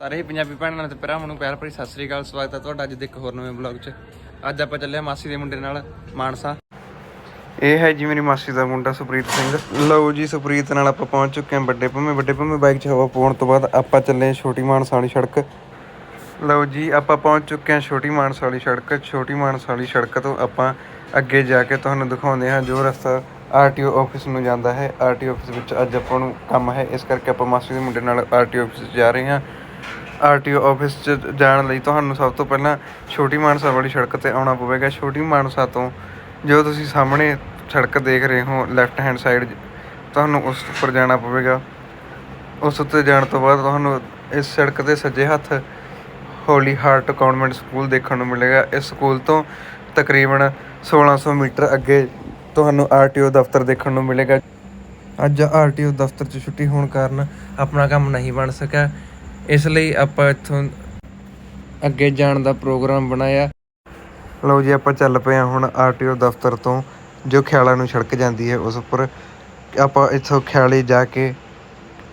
ਸਾਰੇ ਹੀ ਪੰਜਾਬੀ ਭੈਣਾਂ ਤੇ ਭਰਾਵਾਂ ਨੂੰ ਪਿਆਰ ਭਰੀ ਸਤਿ ਸ੍ਰੀ ਅਕਾਲ, ਸਵਾਗਤ ਹੈ ਤੁਹਾਡਾ ਅੱਜ ਦੇ ਇੱਕ ਹੋਰ ਨਵੇਂ ਬਲੌਗ 'ਚ। ਅੱਜ ਆਪਾਂ ਚੱਲੇ ਹਾਂ ਮਾਸੀ ਦੇ ਮੁੰਡੇ ਨਾਲ ਮਾਨਸਾ। ਇਹ ਹੈ ਜੀ ਮੇਰੀ ਮਾਸੀ ਦਾ ਮੁੰਡਾ ਸੁਪ੍ਰੀਤ ਸਿੰਘ। ਲਓ ਜੀ ਸੁਪ੍ਰੀਤ ਨਾਲ ਆਪਾਂ ਪਹੁੰਚ ਚੁੱਕੇ ਹਾਂ ਵੱਡੇ ਭੰਮੇ। ਵੱਡੇ ਭੰਮੇ ਬਾਈਕ 'ਚ ਹਵਾ ਪਾਉਣ ਤੋਂ ਬਾਅਦ ਆਪਾਂ ਚੱਲੇ ਹਾਂ ਛੋਟੀ ਮਾਨਸਾ ਵਾਲੀ ਸੜਕ। ਲਓ ਜੀ ਆਪਾਂ ਪਹੁੰਚ ਚੁੱਕੇ ਹਾਂ ਛੋਟੀ ਮਾਨਸਾ ਵਾਲੀ ਸੜਕ। ਛੋਟੀ ਮਾਨਸਾ ਵਾਲੀ ਸੜਕ ਤੋਂ ਆਪਾਂ ਅੱਗੇ ਜਾ ਕੇ ਤੁਹਾਨੂੰ ਦਿਖਾਉਂਦੇ ਹਾਂ ਜੋ ਰਸਤਾ ਆਰਟੀਓ ਆਫਿਸ ਨੂੰ ਜਾਂਦਾ ਹੈ। ਆਰਟੀਓ ਆਫਿਸ ਵਿੱਚ ਅੱਜ ਆਪਾਂ ਨੂੰ ਕੰਮ ਹੈ। ਇਸ ਕਰਕੇ ਆਪਾਂ ਮਾਸੀ ਦੇ ਮੁੰਡੇ ਨਾਲ ਆਰਟੀਓ ਆਫਿਸ ਜਾ ਰਹੇ ਹਾਂ। ਆਰਟੀਓ ਆਫਿਸ 'ਚ ਜਾਣ ਲਈ ਤੁਹਾਨੂੰ ਸਭ ਤੋਂ ਪਹਿਲਾਂ ਛੋਟੀ ਮਾਨਸਾ ਵਾਲੀ ਸੜਕ ਤੇ ਆਉਣਾ ਪਵੇਗਾ। ਛੋਟੀ ਮਾਨਸਾ ਤੋਂ ਜੋ ਤੁਸੀਂ ਸਾਹਮਣੇ ਸੜਕ ਦੇਖ ਰਹੇ ਹੋ ਲੈਫਟ ਹੈਂਡ ਸਾਈਡ ਤੁਹਾਨੂੰ ਉਸ ਉੱਪਰ ਜਾਣਾ ਪਵੇਗਾ। ਉਸ ਉੱਤੇ ਜਾਣ ਤੋਂ ਬਾਅਦ ਤੁਹਾਨੂੰ ਇਸ ਸੜਕ ਦੇ ਸੱਜੇ ਹੱਥ ਹੋਲੀ ਹਾਰਟ ਕਨਵੈਂਟ ਸਕੂਲ ਦੇਖਣ ਨੂੰ ਮਿਲੇਗਾ। ਇਸ ਸਕੂਲ ਤੋਂ ਤਕਰੀਬਨ 1600 ਮੀਟਰ ਅੱਗੇ ਤੁਹਾਨੂੰ ਆਰਟੀਓ ਦਫ਼ਤਰ ਦੇਖਣ ਨੂੰ ਮਿਲੇਗਾ। ਅੱਜ ਆਰਟੀਓ ਦਫ਼ਤਰ 'ਚ ਛੁੱਟੀ ਹੋਣ ਕਾਰਨ ਆਪਣਾ ਕੰਮ ਨਹੀਂ ਬਣ ਸਕਿਆ। ਇਸ ਲਈ ਆਪਾਂ ਇੱਥੋਂ ਅੱਗੇ ਜਾਣ ਦਾ ਪ੍ਰੋਗਰਾਮ ਬਣਾਇਆ। ਲਓ ਜੀ, ਆਪਾਂ ਚੱਲ ਪਏ ਹਾਂ ਹੁਣ ਆਰਟੀਓ ਦਫ਼ਤਰ ਤੋਂ, ਜੋ ਖਿਆਲਾ ਨੂੰ ਸੜਕ ਜਾਂਦੀ ਹੈ ਉਸ ਉੱਪਰ। ਆਪਾਂ ਇੱਥੋਂ ਖਿਆਲੇ ਜਾ ਕੇ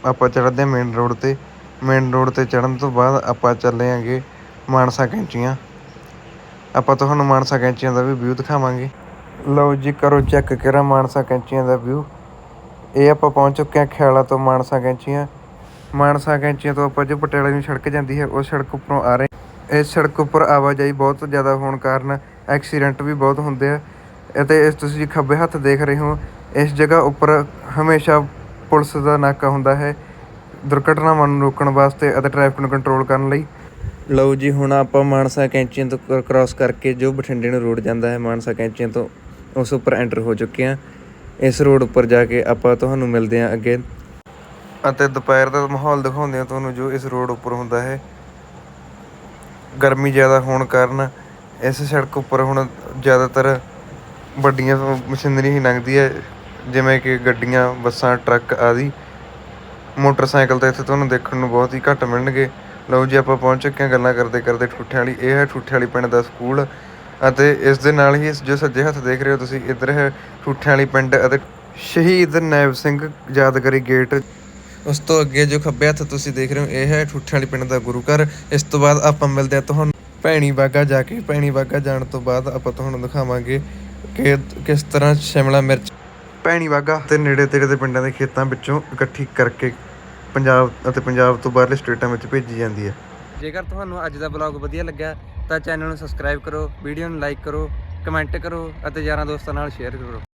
ਆਪਾਂ ਚੜ੍ਹਦੇ ਹਾਂ ਮੇਨ ਰੋਡ ਤੇ। ਮੇਨ ਰੋਡ ਤੇ ਚੜ੍ਹਨ ਤੋਂ ਬਾਅਦ ਆਪਾਂ ਚੱਲੇ ਆਂਗੇ ਮਾਨਸਾ ਕੈਂਚੀਆਂ। ਆਪਾਂ ਤੁਹਾਨੂੰ ਮਾਨਸਾ ਕੈਂਚੀਆਂ ਦਾ ਵੀ ਵਿਊ ਦਿਖਾਵਾਂਗੇ। ਲਓ ਜੀ, ਕਰੋ ਚੈੱਕ ਕਰਾਂ ਮਾਨਸਾ ਕੈਂਚੀਆਂ ਦਾ ਵਿਊ ਇਹ ਆਪਾਂ ਪਹੁੰਚ ਚੁੱਕੇ ਹਾਂ ਖਿਆਲਾ ਤੋਂ ਮਾਨਸਾ ਕੈਂਚੀਆਂ। ਮਾਨਸਾ ਕੈਂਚੀਆਂ ਤੋਂ ਆਪਾਂ ਜੋ ਪਟਿਆਲੇ ਨੂੰ ਸੜਕ ਜਾਂਦੀ ਹੈ ਉਸ ਸੜਕ ਉੱਪਰੋਂ ਆ ਰਹੇ ਇਸ ਸੜਕ ਉੱਪਰ ਆਵਾਜਾਈ ਬਹੁਤ ਜ਼ਿਆਦਾ ਹੋਣ ਕਾਰਨ ਐਕਸੀਡੈਂਟ ਵੀ ਬਹੁਤ ਹੁੰਦੇ ਆ ਅਤੇ ਇਸ ਤੁਸੀਂ ਖੱਬੇ ਹੱਥ ਦੇਖ ਰਹੇ ਹੋ, ਇਸ ਜਗ੍ਹਾ ਉੱਪਰ ਹਮੇਸ਼ਾ ਪੁਲਿਸ ਦਾ ਨਾਕਾ ਹੁੰਦਾ ਹੈ ਦੁਰਘਟਨਾਵਾਂ ਨੂੰ ਰੋਕਣ ਵਾਸਤੇ ਅਤੇ ਟ੍ਰੈਫਿਕ ਨੂੰ ਕੰਟਰੋਲ ਕਰਨ ਲਈ। ਲਓ ਜੀ, ਹੁਣ ਆਪਾਂ ਮਾਨਸਾ ਕੈਂਚੀਆਂ ਤੋਂ ਕ੍ਰਾਸ ਕਰਕੇ ਜੋ ਬਠਿੰਡੇ ਨੂੰ ਰੋਡ ਜਾਂਦਾ ਹੈ, ਮਾਨਸਾ ਕੈਂਚੀਆਂ ਤੋਂ ਉਸ ਉੱਪਰ ਐਂਟਰ ਹੋ ਚੁੱਕੇ ਹਾਂ। ਇਸ ਰੋਡ ਉੱਪਰ ਜਾ ਕੇ ਆਪਾਂ ਤੁਹਾਨੂੰ ਮਿਲਦੇ ਹਾਂ ਅੱਗੇ। ਅਤੇ ਦੁਪਹਿਰ ਦਾ ਮਾਹੌਲ ਦਿਖਾਉਂਦੇ ਹਾਂ ਤੁਹਾਨੂੰ ਜੋ ਇਸ ਰੋਡ ਉੱਪਰ ਹੁੰਦਾ ਹੈ। ਗਰਮੀ ਜ਼ਿਆਦਾ ਹੋਣ ਕਾਰਨ ਇਸ ਸੜਕ ਉੱਪਰ ਹੁਣ ਜ਼ਿਆਦਾਤਰ ਵੱਡੀਆਂ ਮਸ਼ੀਨਰੀ ਹੀ ਲੰਘਦੀ ਹੈ, ਜਿਵੇਂ ਕਿ ਗੱਡੀਆਂ, ਬੱਸਾਂ, ਟਰੱਕ ਆਦਿ। ਮੋਟਰਸਾਈਕਲ ਤਾਂ ਇੱਥੇ ਤੁਹਾਨੂੰ ਦੇਖਣ ਨੂੰ ਬਹੁਤ ਹੀ ਘੱਟ ਮਿਲਣਗੇ। ਲਓ ਜੀ, ਆਪਾਂ ਪਹੁੰਚ ਚੁੱਕੇ ਹਾਂ ਗੱਲਾਂ ਕਰਦੇ ਕਰਦੇ ਠੂਠਿਆਂ ਵਾਲੀ। ਇਹ ਹੈ ਠੂਠਿਆਂ ਵਾਲੀ ਪਿੰਡ ਦਾ ਸਕੂਲ ਅਤੇ ਇਸ ਦੇ ਨਾਲ ਹੀ ਇਸ ਜੋ ਸੱਜੇ ਹੱਥ ਦੇਖ ਰਹੇ ਹੋ ਤੁਸੀਂ, ਇੱਧਰ ਹੈ ਠੂਠਿਆਂ ਵਾਲੀ ਪਿੰਡ ਅਤੇ ਸ਼ਹੀਦ ਨੈਬ ਸਿੰਘ ਯਾਦਗਾਰੀ ਗੇਟ। ਉਸ ਤੋਂ ਅੱਗੇ ਜੋ ਖੱਬੇ ਹੱਥ ਤੁਸੀਂ ਦੇਖ ਰਹੇ ਹੋ, ਇਹ ਹੈ ਠੂਠਿਆਂ ਵਾਲੀ ਪਿੰਡ ਦਾ ਗੁਰੂ ਘਰ। ਇਸ ਤੋਂ ਬਾਅਦ ਆਪਾਂ ਮਿਲਦੇ ਹਾਂ ਤੁਹਾਨੂੰ ਭੈਣੀ ਬਾਗਾ ਜਾ ਕੇ। ਭੈਣੀ ਬਾਗਾ ਜਾਣ ਤੋਂ ਬਾਅਦ ਆਪਾਂ ਤੁਹਾਨੂੰ ਦਿਖਾਵਾਂਗੇ ਕਿ ਕਿਸ ਤਰ੍ਹਾਂ ਸ਼ਿਮਲਾ ਮਿਰਚ। ਭੈਣੀ ਬਾਗਾ ਤੇ ਨੇੜੇ ਤੇੜੇ ਦੇ ਪਿੰਡਾਂ ਦੇ ਖੇਤਾਂ ਵਿੱਚੋਂ ਇਕੱਠੀ ਕਰਕੇ ਪੰਜਾਬ ਅਤੇ ਪੰਜਾਬ ਤੋਂ ਬਾਹਰਲੇ ਸਟੇਟਾਂ ਵਿੱਚ ਭੇਜੀ ਜਾਂਦੀ ਹੈ। ਜੇਕਰ ਤੁਹਾਨੂੰ ਅੱਜ ਦਾ ਬਲੌਗ ਵਧੀਆ ਲੱਗਿਆ, ਤਾਂ ਚੈਨਲ ਨੂੰ ਸਬਸਕ੍ਰਾਈਬ ਕਰੋ, ਵੀਡੀਓ ਨੂੰ ਲਾਈਕ ਕਰੋ, ਕਮੈਂਟ ਕਰੋ ਅਤੇ ਯਾਰਾਂ ਦੋਸਤਾਂ ਨਾਲ ਸ਼ੇਅਰ ਕਰੋ।